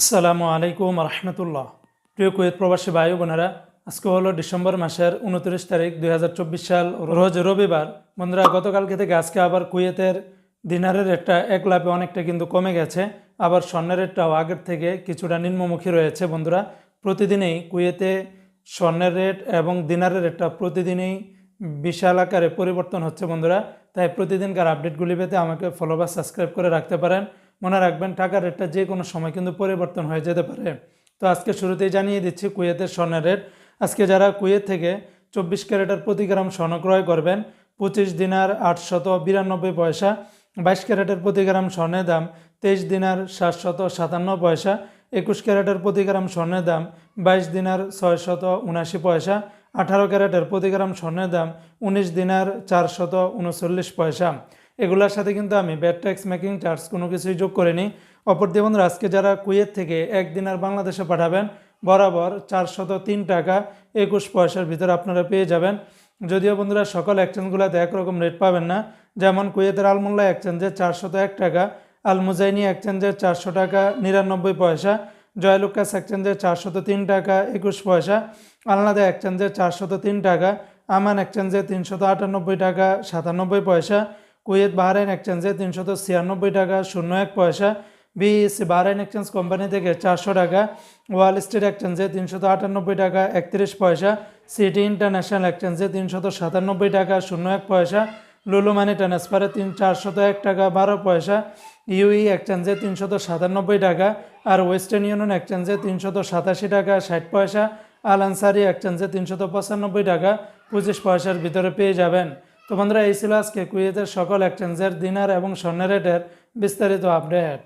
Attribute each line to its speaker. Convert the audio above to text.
Speaker 1: আসসালামু আলাইকুম রহমতুল্লাহ প্রিয় কুয়েত প্রবাসী ভাই বোনেরা, আজকে হলো ডিসেম্বর মাসের উনত্রিশ তারিখ দুই হাজার চব্বিশ সাল, রোজ রবিবার। বন্ধুরা, গতকালকে থেকে আজকে আবার কুয়েতের দিনারের রেটটা এক লাভে অনেকটা কিন্তু কমে গেছে, আবার স্বর্ণের রেটটাও আগের থেকে কিছুটা নিম্নমুখী রয়েছে বন্ধুরা। প্রতিদিনেই কুয়েতে স্বর্ণের রেট এবং দিনারের রেটটা প্রতিদিনই বিশাল আকারে পরিবর্তন হচ্ছে বন্ধুরা। তাই প্রতিদিনকার আপডেটগুলি পেতে আমাকে ফলো বা সাবস্ক্রাইব করে রাখতে পারেন। মনে রাখবেন, টাকার রেটটা যে কোনো সময় কিন্তু পরিবর্তন হয়ে যেতে পারে। তো আজকে শুরুতেই জানিয়ে দিচ্ছি কুয়েতের স্বর্ণের রেট আজকে যারা কুয়েত থেকে চব্বিশ ক্যারেটের প্রতি গ্রাম স্বর্ণ ক্রয় করবেন, পঁচিশ দিনার আটশত বিরানব্বই পয়সা, বাইশ ক্যারেটের প্রতি গ্রাম স্বর্ণের দাম তেইশ দিনার সাতশত সাতান্ন পয়সা, একুশ ক্যারেটের প্রতি গ্রাম স্বর্ণের দাম বাইশ দিনার ছয়শত উনাশি পয়সা, আঠারো ক্যারেটের প্রতি গ্রাম স্বর্ণের দাম উনিশ দিনার চারশত উনচল্লিশ পয়সা। এগুলোর সাথে কিন্তু আমি ব্যাড ট্যাক্স মেকিং চার্জ কোনো কিছুই যোগ করিনি। অপর দিয়ে বন্ধুরা, আজকে যারা কুয়েত থেকে একদিন আর বাংলাদেশে পাঠাবেন, বরাবর চারশত তিন টাকা একুশ পয়সার ভিতরে আপনারা পেয়ে যাবেন। যদিও বন্ধুরা, সকল এক্সচেঞ্জগুলোতে একরকম রেট পাবেন না। যেমন কুয়েতের আলমোল্লা এক্সচেঞ্জে চারশত এক টাকা, আলমুজাইনি এক্সচেঞ্জে চারশো টাকা নিরানব্বই পয়সা, জয়লুকাস এক্সচেঞ্জে চারশত তিন টাকা একুশ পয়সা, আলনাদা এক্সচেঞ্জে চারশত তিন টাকা, আমান এক্সচেঞ্জে তিনশত আটানব্বই টাকা সাতানব্বই পয়সা কুয়েত বাহরাইন এক্সচেঞ্জে তিনশত ছিয়ানব্বই টাকা শূন্য এক পয়সা। বিএসসি বাহরাইন এক্সচেঞ্জ কোম্পানি থেকে চারশো টাকা। ওয়াল স্ট্রিট এক্সচেঞ্জে তিনশত আটানব্বই টাকা, একত্রিশ পয়সা। সিটি ইন্টারন্যাশনাল এক্সচেঞ্জে তিনশত সাতানব্বই টাকা শূন্য এক পয়সা। লুলু মানি ট্রান্সফারে তিন চারশত এক টাকা, বারো পয়সা। ইউই এক্সচেঞ্জে তিনশত সাতানব্বই টাকা আর ওয়েস্টার্ন ইউনিয়ন এক্সচেঞ্জে তিনশত সাতাশি টাকা, ষাট পয়সা। আল আনসারি এক্সচেঞ্জে তিনশত পঁচানব্বই টাকা, পঁচিশ পয়সার ভিতরে পেয়ে যাবেন। তো বন্ধুরা এই ছিল আজকে কুয়েতের সকল এক্সচেঞ্জের দিনার এবং স্বর্ণের রেটের বিস্তারিত আপডেট